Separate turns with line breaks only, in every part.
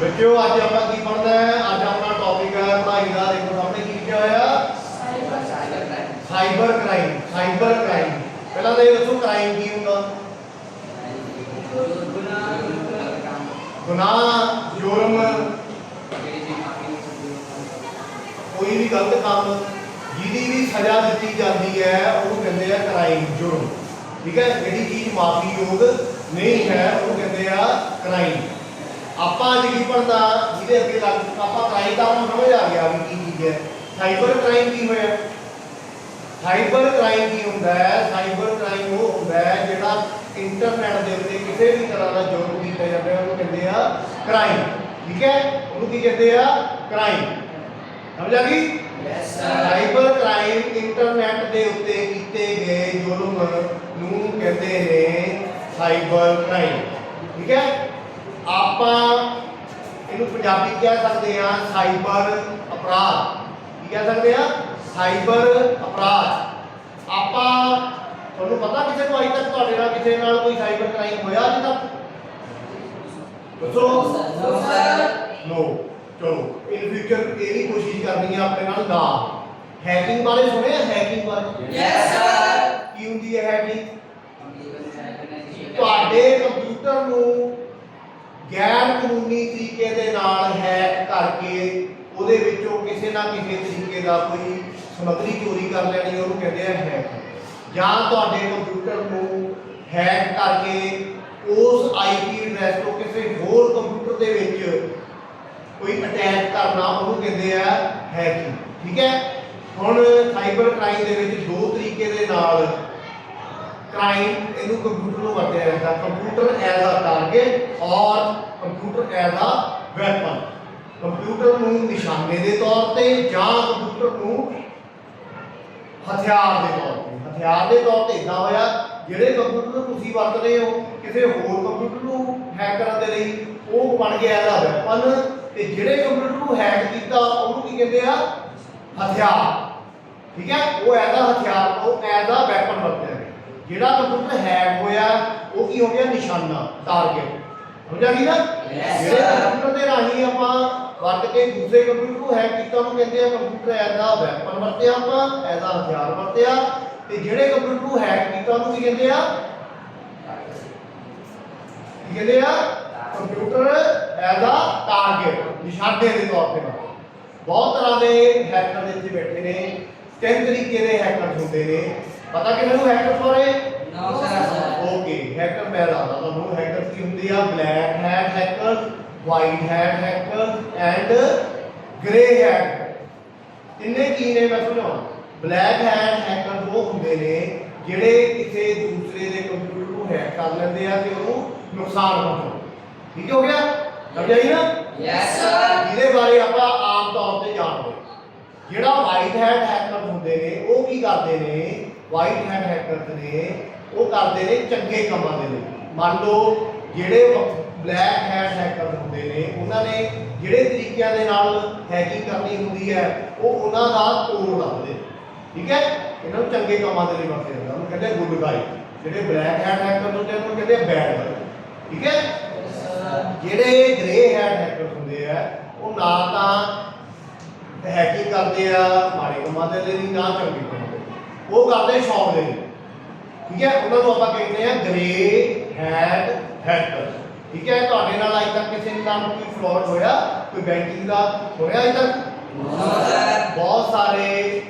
ਬੱਚਿਓ ਅੱਜ ਆਪਾਂ ਕੀ ਪੜ੍ਹਨਾ ਹੈ? ਅੱਜ ਆਪਣਾ ਟੌਪਿਕ ਹੈ ਪੜ੍ਹਾਈ ਦਾ। ਦੇਖੋ ਸਾਹਮਣੇ ਕੀ ਲਿਖਿਆ ਹੋਇਆ? ਸਾਈਬਰ ਕ੍ਰਾਈਮ ਸਾਈਬਰ ਕ੍ਰਾਈਮ ਪਹਿਲਾਂ ਤਾਂ ਇਹ ਦੱਸੋ ਕ੍ਰਾਈਮ ਕੀ ਹੁੰਦਾ? ਗੁਨਾਹ ਜੁਰਮ। ਕੋਈ ਵੀ ਗਲਤ ਕੰਮ ਜਿਹਦੀ ਵੀ ਸਜ਼ਾ ਦਿੱਤੀ ਜਾਂਦੀ ਹੈ ਉਹਨੂੰ ਕਹਿੰਦੇ ਆ ਕ੍ਰਾਈਮ ਜੁਰਮ। ਠੀਕ ਹੈ? ਜਿਹੜੀ ਚੀਜ਼ ਮਾਫੀ ਯੋਗ ਨਹੀਂ ਹੈ ਉਹਨੂੰ ਕਹਿੰਦੇ ਆ ਕ੍ਰਾਈਮ ਆਪਾਂ ਅੱਜ ਕੀ ਪੜਦਾ ਜਿਹਦੇ ਅੱਗੇ ਲੱਗ ਆਪਾਂ ਕ੍ਰਾਈਮ ਦਾ ਆਪਾਂ ਸਮਝ ਆ ਗਿਆ ਵੀ ਕੀ ਚੀਜ਼ ਹੈ। ਸਾਈਬਰ ਕ੍ਰਾਈਮ ਕੀ ਹੋਇਆ? ਸਾਈਬਰ ਕ੍ਰਾਈਮ ਕੀ ਹੁੰਦਾ ਹੈ? ਸਾਈਬਰ ਕ੍ਰਾਈਮ ਉਹ ਹੁੰਦਾ ਹੈ ਜਿਹੜਾ ਇੰਟਰਨੈਟ ਦੇ ਉੱਤੇ ਕਿਸੇ ਵੀ ਤਰ੍ਹਾਂ ਦਾ ਜੁਰਮ ਕੀਤਾ ਜਾਂਦਾ ਹੈ ਉਹਨੂੰ ਕਹਿੰਦੇ ਆ ਕ੍ਰਾਈਮ ਠੀਕ ਹੈ? ਉਹਨੂੰ ਕੀ ਕਹਿੰਦੇ ਆ? ਕ੍ਰਾਈਮ ਸਮਝ ਆ ਗਈ? ਸਾਈਬਰ ਕ੍ਰਾਈਮ ਇੰਟਰਨੈਟ ਦੇ ਉੱਤੇ ਕੀਤੇ ਗਏ ਜੁਰਮ ਨੂੰ ਕਹਿੰਦੇ ਨੇ ਸਾਈਬਰ ਕ੍ਰਾਈਮ ਠੀਕ ਹੈ? ਆਪਾਂ ਇਹਨੂੰ ਪੰਜਾਬੀ ਕਹਿ ਸਕਦੇ ਹਾਂ ਸਾਈਬਰ ਅਪਰਾਧ। ਕੀ ਕਹਿ ਸਕਦੇ ਹਾਂ ਸਾਈਬਰ ਅਪਰਾਧ। ਆਪਾਂ ਤੁਹਾਨੂੰ ਪਤਾ ਕਿਸੇ ਨੂੰ ਅਜੇ ਤੱਕ ਤੁਹਾਡੇ ਨਾਲ ਕਿਸੇ ਨਾਲ ਕੋਈ ਸਾਈਬਰ ਕ੍ਰਾਈਮ ਹੋਇਆ ਅਜੇ ਤੱਕ? ਦੱਸੋ। ਨੋ ਚਲੋ ਇਨ ਫਿਊਚਰ ਇਹ ਵੀ ਕੋਸ਼ਿਸ਼ ਕਰਨੀ ਹੈ ਆਪਣੇ ਨਾਲ ਨਾ ਹੈਕਿੰਗ ਬਾਰੇ ਸੁਣਿਆ? ਹੈਕਿੰਗ ਬਾਰੇ? ਕੀ ਹੁੰਦੀ ਹੈ ਹੈਕਿੰਗ ਤੁਹਾਡੇ ਕੰਪਿਊਟਰ ਨੂੰ ਗੈਰ ਕਾਨੂੰਨੀ ਤਰੀਕੇ ਦੇ ਨਾਲ ਹੈਕ ਕਰਕੇ ਉਹਦੇ ਵਿੱਚੋਂ ਕਿਸੇ ਨਾ ਕਿਸੇ ਤਰੀਕੇ ਦਾ ਕੋਈ ਸਮੱਗਰੀ ਚੋਰੀ ਕਰ ਲੈਣੀ, ਉਹਨੂੰ ਕਹਿੰਦੇ ਆ ਹੈਕ ਜਾਂ ਤੁਹਾਡੇ ਕੰਪਿਊਟਰ ਨੂੰ ਹੈਕ ਕਰਕੇ ਉਸ ਆਈਪੀ ਐਡਰੈਸ ਤੋਂ ਕਿਸੇ ਹੋਰ ਕੰਪਿਊਟਰ ਦੇ ਵਿੱਚ ਕੋਈ ਅਟੈਕ ਕਰਨਾ, ਉਹਨੂੰ ਕਹਿੰਦੇ ਆ ਹੈਕਿੰਗ ਠੀਕ ਹੈ? ਹੁਣ ਸਾਈਬਰ ਕ੍ਰਾਈਮ ਦੇ ਵਿੱਚ ਦੋ ਤਰੀਕੇ ਦੇ ਨਾਲ ਕ੍ਰਾਈਮ ਇਹਨੂੰ ਕੰਪਿਊਟਰ ਨੂੰ ਵਰਤਿਆ ਜਾਂਦਾ। ਕੰਪਿਊਟਰ ਐਜ਼ ਅ ਟਾਰਗੇਟ ਔਰ computer as a weapon computer ਨੂੰ ਨਿਸ਼ਾਨੇ ਦੇ ਤੌਰ ਤੇ ਜਾਂ ਕੰਪਿਊਟਰ ਨੂੰ ਹਥਿਆਰ ਦੇ ਤੌਰ ਤੇ। ਹਥਿਆਰ ਦੇ ਤੌਰ ਤੇ ਇਦਾਂ ਹੋਇਆ, ਜਿਹੜੇ ਕੰਪਿਊਟਰ ਨੂੰ ਤੁਸੀਂ ਵਰਤ ਰਹੇ ਹੋ, ਕਿਸੇ ਹੋਰ ਕੰਪਿਊਟਰ ਨੂੰ ਹੈਕ ਕਰਨ ਦੇ ਲਈ, ਉਹ ਬਣ ਗਿਆ ਇਹਦਾ ਵੈਪਨ ਤੇ ਜਿਹੜੇ ਕੰਪਿਊਟਰ ਨੂੰ ਹੈਕ ਕੀਤਾ, ਉਹਨੂੰ ਕੀ ਕਹਿੰਦੇ ਆ? ਹਥਿਆਰ। ਠੀਕ ਹੈ? ਉਹ ਐਜ਼ ਅ ਹਥਿਆਰ, ਉਹ ਐਜ਼ ਅ ਵੈਪਨ ਵਰਤਿਆ ਜਿਹੜਾ ਕੰਪਿਊਟਰ ਹੈਕ ਹੋਇਆ ਉਹ ਕੀ ਹੋ ਗਿਆ? ਨਿਸ਼ਾਨਾ ਟਾਰਗੇਟ ਸਮਝਿਆ ਗਈ ਨਾ ਜਿਹੜੇ. ਕੰਪਿਊਟਰ ਦੇ ਰਾਹੀਂ ਆਪਾਂ ਵਰਤ ਕੇ ਦੂਸਰੇ ਕੰਪਿਊਟਰ ਨੂੰ ਹੈਕ ਕੀਤਾ ਉਹਨੂੰ ਕਹਿੰਦੇ ਆ ਕੰਪਿਊਟਰ ਐਜ਼ ਵੈਪਨ ਵਰਤਿਆ ਆਪਾਂ ਐਜ਼ ਹਥਿਆਰ ਵਰਤਿਆ। ਤੇ ਜਿਹੜੇ ਕੰਪਿਊਟਰ ਨੂੰ ਹੈਕ ਕੀਤਾ ਉਹਨੂੰ ਕੀ ਕਹਿੰਦੇ ਆ? ਕੀ ਕਹਿੰਦੇ ਆ? ਕੰਪਿਊਟਰ ਐਜ਼ ਟਾਰਗੇਟ ਨਿਸ਼ਾਨੇ ਦੇ ਤੌਰ ਤੇ। ਬਹੁਤ ਤਰ੍ਹਾਂ ਦੇ ਹੈਕਰ ਦੇ ਇੱਥੇ ਬੈਠੇ ਨੇ ਤਿੰਨ ਤਰੀਕੇ ਦੇ ਹੈਕਰ ਹੁੰਦੇ ਨੇ। ਪਤਾ ਕਿਹਨਾਂ ਨੂੰ ਹੈਕਰ ਬਾਰੇ ਓਕੇ ਹੈਕਰ ਮੈਂ ਦੱਸਦਾ ਤੁਹਾਨੂੰ ਹੈਕਰ ਕੀ ਹੁੰਦੀ ਆ? Black hat hacker white hat hacker and grey hat ਤਿੰਨੇ ਕੀ ਨੇ ਮੈਂ ਸਮਝਾਉਂ ਬਲੈਕ ਹੈਟ ਹੈਕਰ ਉਹ ਹੁੰਦੇ ਨੇ ਜਿਹੜੇ ਕਿਸੇ ਦੂਸਰੇ ਦੇ ਕੰਪਿਊਟਰ ਨੂੰ ਹੈਕ ਕਰ ਲੈਂਦੇ ਆ ਤੇ ਉਹਨੂੰ ਨੁਕਸਾਨ ਪਹੁੰਚਾਉਂਦੇ ਠੀਕ ਹੋ ਗਿਆ? ਸਮਝ ਆਈ ਨਾ? ਇਹਦੇ ਬਾਰੇ ਆਪਾਂ ਆਮ ਤੌਰ ਤੇ ਜਾਣਦੇ। ਜਿਹੜਾ ਵਾਈਟ ਹੈਟ ਹੈਕਰ ਹੁੰਦੇ ਨੇ ਉਹ ਕੀ ਕਰਦੇ ਨੇ? ਵਾਈਟ ਹੈਟ ਹੈਕਰ ਨੇ, ਉਹ ਕਰਦੇ ਨੇ ਚੰਗੇ ਕੰਮਾਂ ਦੇ ਲਈ। ਮੰਨ ਲਓ, ਜਿਹੜੇ ਬਲੈਕ ਹੈਟ ਹੈਕਰ ਹੁੰਦੇ ਨੇ, ਉਹਨਾਂ ਨੇ ਜਿਹੜੇ ਤਰੀਕਿਆਂ ਦੇ ਨਾਲ ਹੈਕਿੰਗ ਕਰਨੀ ਹੁੰਦੀ ਹੈ, ਉਹ ਉਹਨਾਂ ਦਾ ਤੋੜ ਲੱਭਦੇ ਠੀਕ ਹੈ? ਇਹਨਾਂ ਨੂੰ ਚੰਗੇ ਕੰਮਾਂ ਦੇ ਲਈ ਵਰਤਿਆ ਜਾਂਦਾ। ਉਹਨੂੰ ਕਹਿੰਦੇ ਗੁੱਡ ਗਾਈ ਜਿਹੜੇ ਬਲੈਕ ਹੈਟ ਹੈਕਰ ਹੁੰਦੇ ਨੇ, ਉਹਨੂੰ ਕਹਿੰਦੇ ਬੈਡ ਗਾਈ ਠੀਕ ਹੈ? ਜਿਹੜੇ ਗ੍ਰੇ ਹੈਟ ਹੈਕਰ ਹੁੰਦੇ ਆ, ਉਹ ਨਾ ਤਾਂ ਹੈਕਿੰਗ ਕਰਦੇ ਆ, ਮਾੜੇ ਕੰਮਾਂ ਦੇ ਲਈ ਨਾ ਚੰਗੇ ਉਹ ਕਰਦੇ ਸ਼ੌਕ ਦੇ। ਲਈ ਠੀਕ ਹੈ? ਉਹਨਾਂ ਨੂੰ ਆਪਾਂ ਕਹਿੰਦੇ ਆ ਗ੍ਰੇ ਹੈਡ ਹੈਕਰ ਠੀਕ ਹੈ? ਤੁਹਾਡੇ ਨਾਲ ਅੱਜ ਤੱਕ ਕਿਸੇ ਨਾਲ ਕੋਈ ਫਰਾਡ ਹੋਇਆ? ਕੋਈ ਬੈਂਕਿੰਗ ਦਾ ਹੋਇਆ ਅੱਜ ਤੱਕ? ਬਹੁਤ ਸਾਰੇ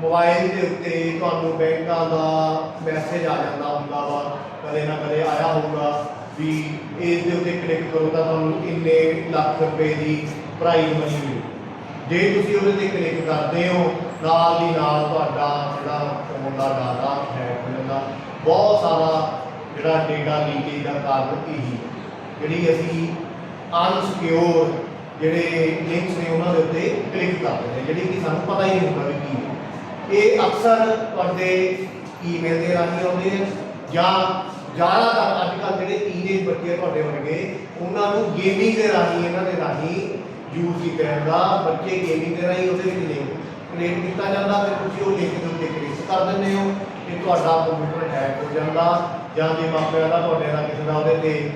ਮੋਬਾਈਲ ਦੇ ਉੱਤੇ ਤੁਹਾਨੂੰ ਬੈਂਕਾਂ ਦਾ ਮੈਸੇਜ ਆ ਜਾਂਦਾ ਹੁੰਦਾ ਵਾ। ਕਦੇ ਨਾ ਕਦੇ ਆਇਆ ਹੋਊਗਾ ਵੀ ਇਸ ਦੇ ਉੱਤੇ ਕਲਿੱਕ ਕਰੋ ਤਾਂ ਤੁਹਾਨੂੰ ਇੰਨੇ ਲੱਖ ਰੁਪਏ ਦੀ ਪ੍ਰਾਈਜ਼ ਮਨੀ ਮਿਲੂ। ਜੇ ਤੁਸੀਂ ਉਹਦੇ ਤੇ ਕਲਿੱਕ ਕਰਦੇ ਹੋ ਨਾਲ ਦੀ ਨਾਲ ਤੁਹਾਡਾ ਜਿਹੜਾ ਫੋਨ ਦਾ ਡਾਟਾ ਹੈਕ ਹੋ ਬਹੁਤ ਸਾਰਾ ਜਿਹੜਾ ਡੇਟਾ ਲੀਕੇਜ ਦਾ ਕਾਰਨ ਇਹੀ ਹੈ। ਜਿਹੜੀ ਅਸੀਂ ਅਨਸਿਕਿਉਰ ਜਿਹੜੇ ਲਿੰਕਸ ਨੇ ਉਹਨਾਂ ਦੇ ਉੱਤੇ ਕਲਿੱਕ ਕਰਦੇ ਨੇ ਜਿਹੜੀ ਕਿ ਸਾਨੂੰ ਪਤਾ ਹੀ ਨਹੀਂ ਹੁੰਦਾ ਵੀ ਕੀ ਇਹ ਅਕਸਰ ਤੁਹਾਡੇ ਈਮੇਲ ਦੇ ਰਾਹੀਂ ਆਉਂਦੇ ਨੇ ਜਾਂ ਜ਼ਿਆਦਾਤਰ ਅੱਜ ਕੱਲ੍ਹ ਜਿਹੜੇ ਟੀਨੇਜ ਬੱਚੇ ਆ ਤੁਹਾਡੇ ਵਰਗੇ, ਉਹਨਾਂ ਨੂੰ ਗੇਮਿੰਗ ਦੇ ਰਾਹੀਂ, ਇਹਨਾਂ ਦੇ ਰਾਹੀਂ ਯੂਜ਼ ਕੀਤਾ ਜਾਂਦਾ। ਬੱਚੇ ਗੇਮਿੰਗ ਦੇ ਰਾਹੀਂ ਉਹਦੇ ਵਿੱਚ ਲਿੰਕ ਕ੍ਰੀਏਟ ਕੀਤਾ ਜਾਂਦਾ ਫਿਰ ਤੁਸੀਂ ਉਹ ਲਿੰਕ ਦੇ ਉੱਤੇ ਕਲਿੱਕ ਕਰ ਦਿੰਦੇ ਹੋ ਤੇ ਤੁਹਾਡਾ ਕੰਪਿਊਟਰ ਹੈਕ ਹੋ ਜਾਂਦਾ ਜਾਂ ਜੇ ਮਾਪਿਆਂ ਦਾ ਤੁਹਾਡੇ ਨਾਲ ਕਿਸੇ ਦਾ ਉਹਦੇ ਤੇ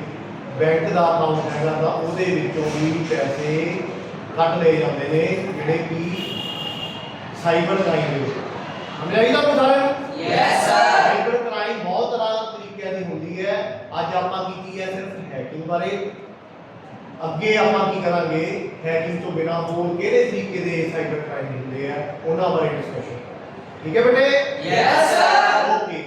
ਬੈਂਕ ਦਾ ਅਕਾਊਂਟ ਹੈਗਾ ਤਾਂ ਉਹਦੇ ਵਿੱਚੋਂ ਵੀ ਪੈਸੇ ਕੱਢ ਲਏ ਜਾਂਦੇ ਨੇ ਜਿਹੜੇ ਕਿ ਸਾਈਬਰ ਕ੍ਰਾਈਮ ਦੇ ਵਿੱਚ। ਸਮਝ ਆਈ ਤਾਂ ਕੋਈ ਸਾਰਿਆਂ ਨੂੰ?
ਯੈਸ ਸਰ
ਸਾਈਬਰ ਕ੍ਰਾਈਮ ਬਹੁਤ ਤਰ੍ਹਾਂ ਤਰੀਕਿਆਂ ਦੀ ਹੁੰਦੀ ਹੈ। ਅੱਜ ਆਪਾਂ ਕੀਤੀ ਹੈ ਸਿਰਫ ਹੈਕਿੰਗ ਬਾਰੇ ਅੱਗੇ ਆਪਾਂ ਕੀ ਕਰਾਂਗੇ? ਹੈਕਿੰਗ ਤੋਂ ਬਿਨਾ ਹੋਰ ਕਿਹੜੇ ਤਰੀਕੇ ਦੇ ਸਾਈਬਰ ਕ੍ਰਾਈਮ ਹੁੰਦੇ ਆ? ਉਹਨਾਂ ਬਾਰੇ ਡਿਸਕਸ਼ਨ ਠੀਕ ਹੈ ਬੇਟੇ?
Yes sir
okay